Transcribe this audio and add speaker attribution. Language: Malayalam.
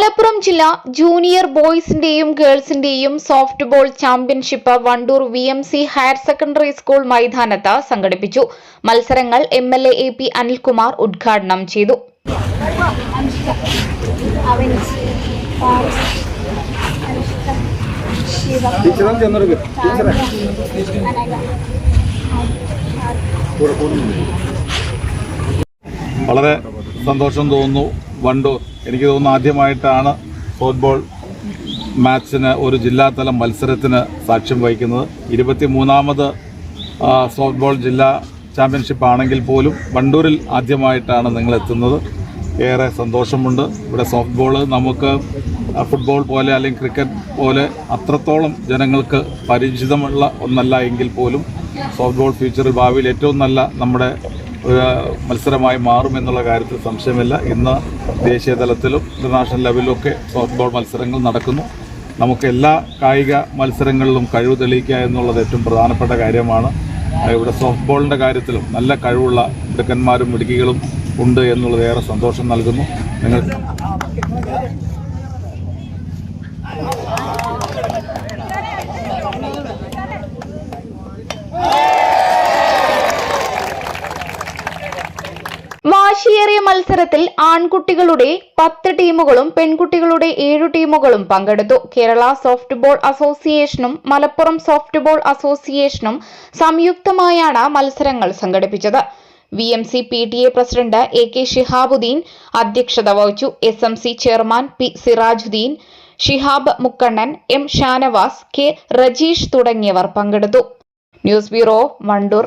Speaker 1: മലപ്പുറം ജില്ല ജൂനിയർ ബോയ്സിന്റെയും ഗേൾസിന്റെയും softball championship Wandoor V M C higher secondary school മൈതാനത്ത് സംഘടിപ്പിച്ചു. മത്സരങ്ങൾ M L A P Anilkumar ഉദ്ഘാടനം ചെയ്തു.
Speaker 2: വളരെ സന്തോഷം തോന്നുന്നു. വണ്ടൂർ. എനിക്ക് തോന്നുന്നു ആദ്യമായിട്ടാണ് ഫുട്ബോൾ മാച്ചിന് ഒരു ജില്ലാതല മത്സരത്തിന് സാക്ഷ്യം വഹിക്കുന്നത്. ഇരുപത്തി മൂന്നാമത് സോഫ്റ്റ്ബോൾ ജില്ലാ ചാമ്പ്യൻഷിപ്പ് ആണെങ്കിൽ പോലും വണ്ടൂരിൽ ആദ്യമായിട്ടാണ് നിങ്ങൾ എത്തുന്നത് ഏറെ സന്തോഷമുണ്ട്. ഇവിടെ സോഫ്റ്റ് ബോൾ നമുക്ക് ഫുട്ബോൾ പോലെ അല്ലെങ്കിൽ ക്രിക്കറ്റ് പോലെ അത്രത്തോളം ജനങ്ങൾക്ക് പരിചിതമുള്ള ഒന്നല്ല എങ്കിൽ പോലും സോഫ്റ്റ് ബോൾ ഫ്യൂച്ചറിൽ ഭാവിയിൽ ഏറ്റവും നല്ല നമ്മുടെ ഒരു മത്സരമായി മാറുമെന്നുള്ള കാര്യത്തിൽ സംശയമില്ല. ഇന്ന് ദേശീയ തലത്തിലും ഇന്റർനാഷണൽ ലെവലിലും ഒക്കെ സോഫ്റ്റ് ബോൾ മത്സരങ്ങൾ നടക്കുന്നു. നമുക്ക് എല്ലാ കായിക മത്സരങ്ങളിലും കഴിവ് തെളിയിക്കുക എന്നുള്ളത് ഏറ്റവും പ്രധാനപ്പെട്ട കാര്യമാണ്. ഇവിടെ സോഫ്റ്റ് ബോളിന്റെ കാര്യത്തിലും നല്ല കഴിവുള്ള മിടുക്കന്മാരും മിടുക്കികളും ഉണ്ട് എന്നുള്ളത് ഏറെ സന്തോഷം നൽകുന്നു. നിങ്ങൾ
Speaker 1: വാശിയേറിയ മത്സരത്തിൽ ആൺകുട്ടികളുടെ പത്ത് ടീമുകളും പെൺകുട്ടികളുടെ ഏഴു ടീമുകളും പങ്കെടുത്തു. കേരള സോഫ്റ്റ് ബോൾ അസോസിയേഷനും മലപ്പുറം സോഫ്റ്റ് ബോൾ അസോസിയേഷനും സംയുക്തമായാണ് മത്സരങ്ങൾ സംഘടിപ്പിച്ചത്. V M C P T A president A K Shihabuddin അധ്യക്ഷത വഹിച്ചു. S M C chairman P Sirajuddin Shihab Mukkannan M Shanavas K Rajeesh തുടങ്ങിയവർ പങ്കെടുത്തു. News bureau Wandoor